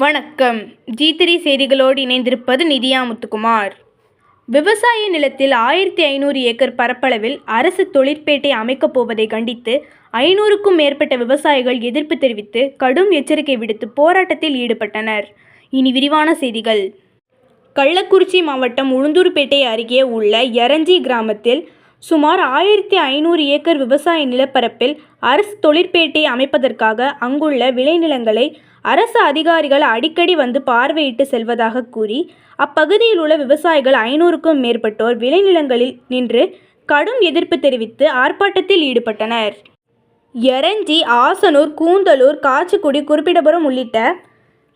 வணக்கம். G three செய்திகளோடு இணைந்திருப்பது நிதியா முத்துக்குமார். விவசாய நிலத்தில் ஆயிரத்தி ஐநூறு ஏக்கர் பரப்பளவில் அரசு தொழிற்பேட்டை அமைக்கப் போவதை கண்டித்து ஐநூறுக்கும் மேற்பட்ட விவசாயிகள் எதிர்ப்பு தெரிவித்து கடும் எச்சரிக்கை விடுத்து போராட்டத்தில் ஈடுபட்டனர். இனி விரிவான செய்திகள். கள்ளக்குறிச்சி மாவட்டம் உளுந்தூர்பேட்டை அருகே உள்ள எரஞ்சி கிராமத்தில் சுமார் ஆயிரத்தி ஐநூறு ஏக்கர் விவசாய நிலப்பரப்பில் அரசு தொழிற்பேட்டை அமைப்பதற்காக அங்குள்ள விளைநிலங்களை அரசு அதிகாரிகள் அடிக்கடி வந்து பார்வையிட்டு செல்வதாக கூறி அப்பகுதியில் உள்ள விவசாயிகள் ஐநூறுக்கும் மேற்பட்டோர் விளைநிலங்களில் நின்று கடும் எதிர்ப்பு தெரிவித்து ஆர்ப்பாட்டத்தில் ஈடுபட்டனர். எரஞ்சி ஆசனூர் கூந்தலூர் காச்சிக்குடி குறிப்பிடபுரம் உள்ளிட்ட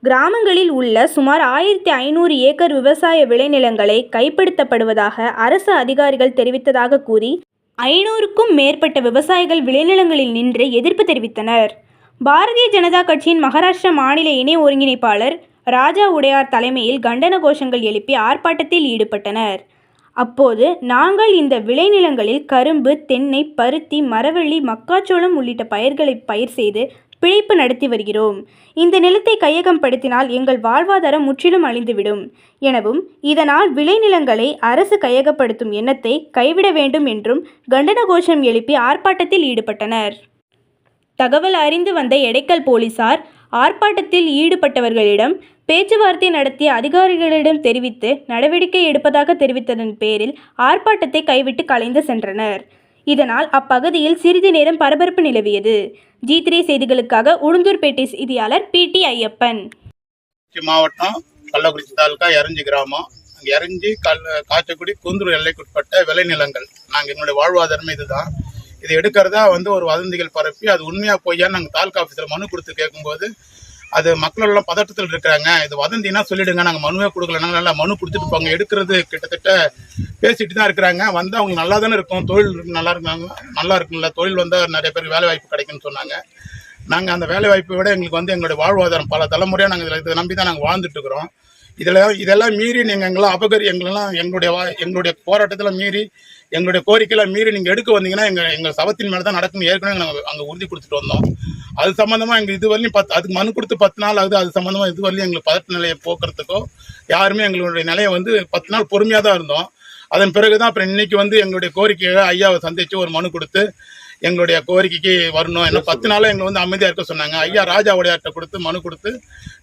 கிராமங்களில் உள்ள சுமார் ஆயிரத்தி ஐநூறு ஏக்கர் விவசாய விளைநிலங்களை கைப்படுத்தப்படுவதாக அரசு அதிகாரிகள் தெரிவித்ததாக கூறி ஐநூறுக்கும் மேற்பட்ட விவசாயிகள் விளைநிலங்களில் நின்று எதிர்ப்பு தெரிவித்தனர். பாரதிய ஜனதா கட்சியின் மகாராஷ்டிரா மாநில இணை ஒருங்கிணைப்பாளர் ராஜா உடையார் தலைமையில் கண்டன கோஷங்கள் எழுப்பி ஆர்ப்பாட்டத்தில் ஈடுபட்டனர். அப்போது நாங்கள் இந்த விளைநிலங்களில் கரும்பு தென்னை பருத்தி மரவள்ளி மக்காச்சோளம் உள்ளிட்ட பயிர்களை பயிர் செய்து பிழைப்பு நடத்தி வருகிறோம். இந்த நிலத்தை கையகப்படுத்தினால் எங்கள் வாழ்வாதாரம் முற்றிலும் அழிந்துவிடும். எனவும் இதனால் விளைநிலங்களை அரசு கையகப்படுத்தும் எண்ணத்தை கைவிட வேண்டும் என்றும் கண்டன கோஷம் எழுப்பி ஆர்ப்பாட்டத்தில் ஈடுபட்டனர். தகவல் அறிந்து வந்த எடைக்கல் போலீசார் ஆர்ப்பாட்டத்தில் ஈடுபட்டவர்களிடம் பேச்சுவார்த்தை நடத்திய அதிகாரிகளிடம் தெரிவித்து நடவடிக்கை எடுப்பதாக தெரிவித்ததன் பேரில் ஆர்ப்பாட்டத்தை கைவிட்டு கலைந்து சென்றனர். இதனால் அப்பகுதியில் சிறிது நேரம் பரபரப்பு நிலவியது. ஜி த்ரீ செய்திகளுக்காக உளுந்தூர்பேட்டை செய்தியாளர் பி டி ஐயப்பன். மாவட்டம் கள்ளக்குறிச்சி தாலுக்கா எரஞ்சி கிராமம். அங்கே எரஞ்சி கல் காச்சக்குடி குந்தூர் எல்லைக்குட்பட்ட விளைநிலங்கள். நாங்கள் எங்களுடைய வாழ்வாதாரமே இதுதான். இதை எடுக்கிறதா வந்து ஒரு வதந்திகள் பரப்பி அது உண்மையாக பொய்யான்னு நாங்கள் தாலுக்கா ஆஃபீஸில் மனு கொடுத்து கேட்கும்போது அது மக்கள் எல்லாம் பதட்டத்தில் இருக்கிறாங்க. இது வதந்தினா சொல்லிடுங்க. நாங்கள் மனுவே கொடுக்கலனா நல்லா மனு கொடுத்துட்டு போங்க. எடுக்கிறது கிட்டத்தட்ட பேசிட்டு தான் இருக்கிறாங்க. வந்து அவங்க நல்லா தானே இருக்கும். தொழில் நல்லா இருக்காங்க நல்லா இருக்கும்ல. தொழில் வந்தால் நிறைய பேர் வேலை வாய்ப்பு கிடைக்கும்னு சொன்னாங்க. நாங்கள் அந்த வேலை வாய்ப்பை விட எங்களுக்கு வந்து எங்களுடைய வாழ்வாதாரம் பல தலைமுறையாக நாங்கள் இதில் இதை நம்பி தான் நாங்கள் வாழ்ந்துட்டு இருக்கிறோம். இதெல்லாம் இதெல்லாம் மீறி நீங்கள் எங்களாம் அபகரி எங்களெல்லாம் எங்களுடைய வா- எங்களுடைய போராட்டத்தில் மீறி எங்களுடைய கோரிக்கையெல்லாம் மீறி நீங்கள் எடுக்க வந்தீங்கன்னா எங்கள் எங்கள் சவத்தின் மேலே தான் நடக்கும். ஏற்கனவே நாங்கள் அங்கே உறுதி கொடுத்துட்டு வந்தோம். அது சம்மந்தமாக எங்கள் இது வரலையும் பத்து அதுக்கு மனு கொடுத்து பத்து நாள் ஆகுது. அது சம்மந்தமாக இது வரலையும் எங்களுக்கு பதட்ட நிலையை போக்குறதுக்கோ யாருமே எங்களுடைய நிலையை வந்து பத்து நாள் பொறுமையாக தான் இருந்தோம். அதன் பிறகு தான் அப்புறம் இன்னைக்கு வந்து எங்களுடைய கோரிக்கையை ஐயாவை சந்தித்து ஒரு மனு கொடுத்து எங்களுடைய கோரிக்கைக்கு வரணும். ஏன்னா பத்து நாளாக எங்களை வந்து அமைதியாக இருக்க சொன்னாங்க. ஐயா ராஜா கொடுத்து மனு கொடுத்து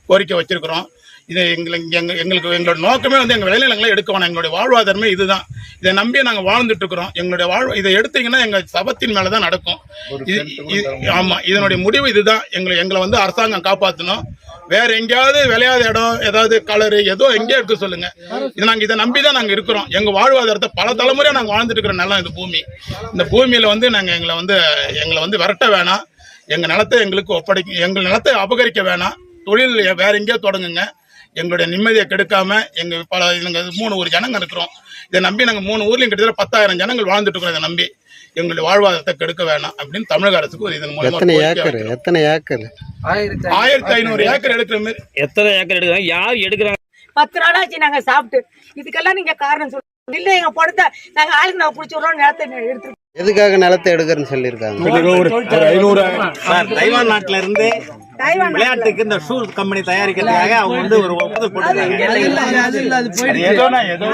கோரிக்கை வச்சிருக்கிறோம். இது எங்களுக்கு எங்க எங்களுக்கு எங்களோட நோக்கமே வந்து எங்கள் விளைநிலங்களை எடுக்க வேணாம். எங்களுடைய வாழ்வாதாரமே இதுதான். இதை நம்பி நாங்கள் வாழ்ந்துட்டு இருக்கிறோம். எங்களுடைய வாழ் இதை எடுத்தீங்கன்னா எங்கள் சபத்தின் மேலே தான் நடக்கும் இது இது- ஆமா இதனுடைய முடிவு இதுதான். எங்களை எங்களை வந்து அரசாங்கம் காப்பாற்றணும் வேற எங்கேயாவது விளையாத இடம் ஏதாவது கலரு ஏதோ எங்கேயோ இருக்க சொல்லுங்க. இது நாங்க இதை நம்பி தான் நாங்க இருக்கிறோம். எங்க வாழ்வாதாரத்தை பல தலைமுறையா நாங்க வாழ்ந்துட்டு இருக்கிற நிலம் இந்த பூமி. இந்த பூமியில வந்து நாங்க எங்களை வந்து எங்களை வந்து விரட்ட வேணாம். எங்க நிலத்தை எங்களுக்கு ஒப்படைக்க எங்கள் நிலத்தை அபகரிக்க வேணாம். தொழில் வேற எங்கேயோ தொடங்குங்க. எங்களுடைய நிம்மதியை கெடுக்காம எங்க பல நாங்க மூணு ஊர் ஜனங்க இருக்கிறோம். இதை நம்பி நாங்க மூணு ஊர்லயும் கிட்டத்தட்ட பத்தாயிரம் ஜனங்கள் வாழ்ந்துட்டு இருக்கிறோம் இதை நம்பி. எங்களுடைய வாழ்வாதாரத்தை கெடுக்க வேணாம் அப்படின்னு தமிழக அரசுக்கு ஒரு இதன் மூலமா எத்தனை ஒரு ஏக்கர்? வைக்கிறோம். எத்தனை ஏக்கர்? ஆயிரத்தி ஐநூறு. ஏக்கர் எடுக்கிற மாதிரி. எத்தனை ஏக்கர் எடுக்கிறாங்க? யார் எடுக்கிறாங்க? பத்து நாளாச்சு நாங்க சாப்பிட்டு. இதுக்கெல்லாம் நீங்க காரணம் சொல்லுங்க இல்ல எங்க படத்தை நாங்க ஆளுக்கு நான் பிடிச்சி விடுறோம் நிலத்தை எடுத்து எதுக்காக நிலத்தை எடுக்கிறேன்னு சொல்லியிருக்காங்க? சார் தைவான் நாட்டுல இருந்து விளையாட்டுக்கு இந்த ஷூ கம்பெனி தயாரிக்கிறதுக்காக அவங்க வந்து ஒரு ஒப்புதல் ஏதோ